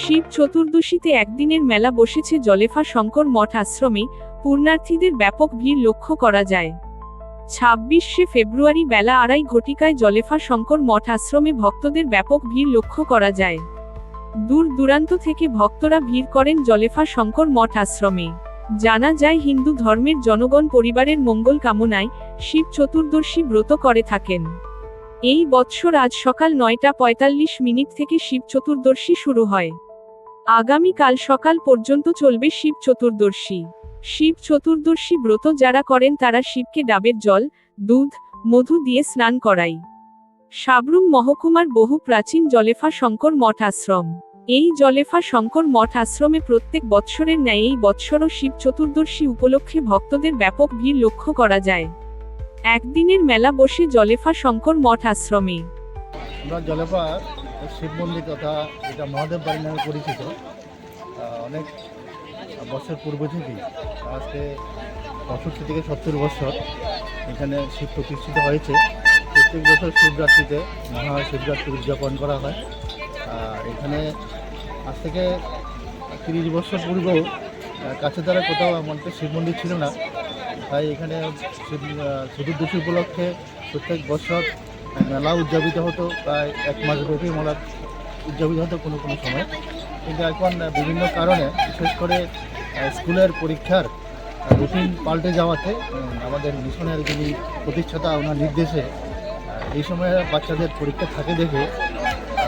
শিব চতুর্দশীতে একদিনের মেলা বসেছে জলেফা শঙ্কর মঠ আশ্রমে পূর্ণার্থীদের ব্যাপক ভিড় লক্ষ্য করা যায়। ছাব্বিশে ফেব্রুয়ারি বেলা আড়াই ঘটিকায় জলেফা শঙ্কর মঠ আশ্রমে ভক্তদের ব্যাপক ভিড় লক্ষ্য করা যায়। দূর দূরান্ত থেকে ভক্তরা ভিড় করেন জলেফা শঙ্কর মঠ আশ্রমে। জানা যায় হিন্দু ধর্মের জনগণ পরিবারের মঙ্গল কামনায় শিব চতুর্দশী ব্রত করে থাকেন। এই বৎসর আজ সকাল নয়টা পঁয়তাল্লিশ মিনিট থেকে শিব চতুর্দশী শুরু হয়। আগামীকাল সকাল পর্যন্ত চলবে শিব চতুর্দশী। শিব চতুর্দশী ব্রত যারা করেন তারা শিবকে ডাবের জল, দুধ, মধু দিয়ে স্নান করাই সাবরুম মহকুমার বহু প্রাচীন জলেফা শঙ্কর মঠ আশ্রম। এই জলেফা শঙ্কর মঠ আশ্রমে প্রত্যেক বৎসরের ন্যায় এই বৎসরও শিব চতুর্দশী উপলক্ষে ভক্তদের ব্যাপক ভিড় লক্ষ্য করা যায়। একদিনের মেলা বসে জলেফা শঙ্কর মঠ আশ্রমে। আমরা জলেপা শিব মন্দির তথা যেটা মহাদেব বাড়ি নামে পরিচিত। অনেক বছর পূর্ব থেকেই আজকে পঁয়ষট্টি থেকে সত্তর বছর এখানে শিব প্রতিষ্ঠিত হয়েছে। প্রত্যেক বছর শিবরাত্রিতে মহা শিবরাত্রি উদযাপন করা হয়। আর এখানে আজ থেকে তিরিশ বছর পূর্বেও কাছে দ্বারা কোথাও এমনটা শিব মন্দির ছিল না। তাই এখানে চতুর্দশী উপলক্ষে প্রত্যেক বছর মেলা উদযাপিত হতো, প্রায় এক মাস ব্যাপী মেলা উদযাপিত হতো কোনো কোনো সময়। কিন্তু এখন বিভিন্ন কারণে, বিশেষ করে স্কুলের পরীক্ষার রুটিন পাল্টে যাওয়াতে আমাদের মিশনের যিনি প্রতিষ্ঠাতা, ওনার নির্দেশে এই সময়ে বাচ্চাদের পরীক্ষা থাকে দেখে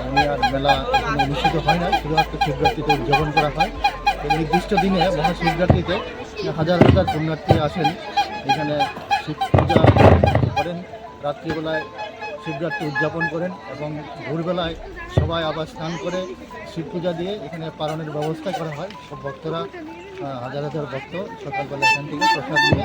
উনি আর মেলা অনুষ্ঠিত হয় না, শুধুমাত্র শিবরাত্রিতে উদযাপন করা হয়। নির্দিষ্ট দিনে মহাশিবরাত্রিতে হাজার হাজার পুণ্যার্থী আসেন। এখানে শিব পূজা করেন, রাত্রিবেলায় শিবরাত্রি উদযাপন করেন এবং ভোরবেলায় সবাই আবার স্নান করে শিব পূজা দিয়ে এখানে পালনের ব্যবস্থা করা হয়। সব ভক্তরা হাজার হাজার ভক্ত সকালবেলা এখান থেকে প্রসাদ নিয়ে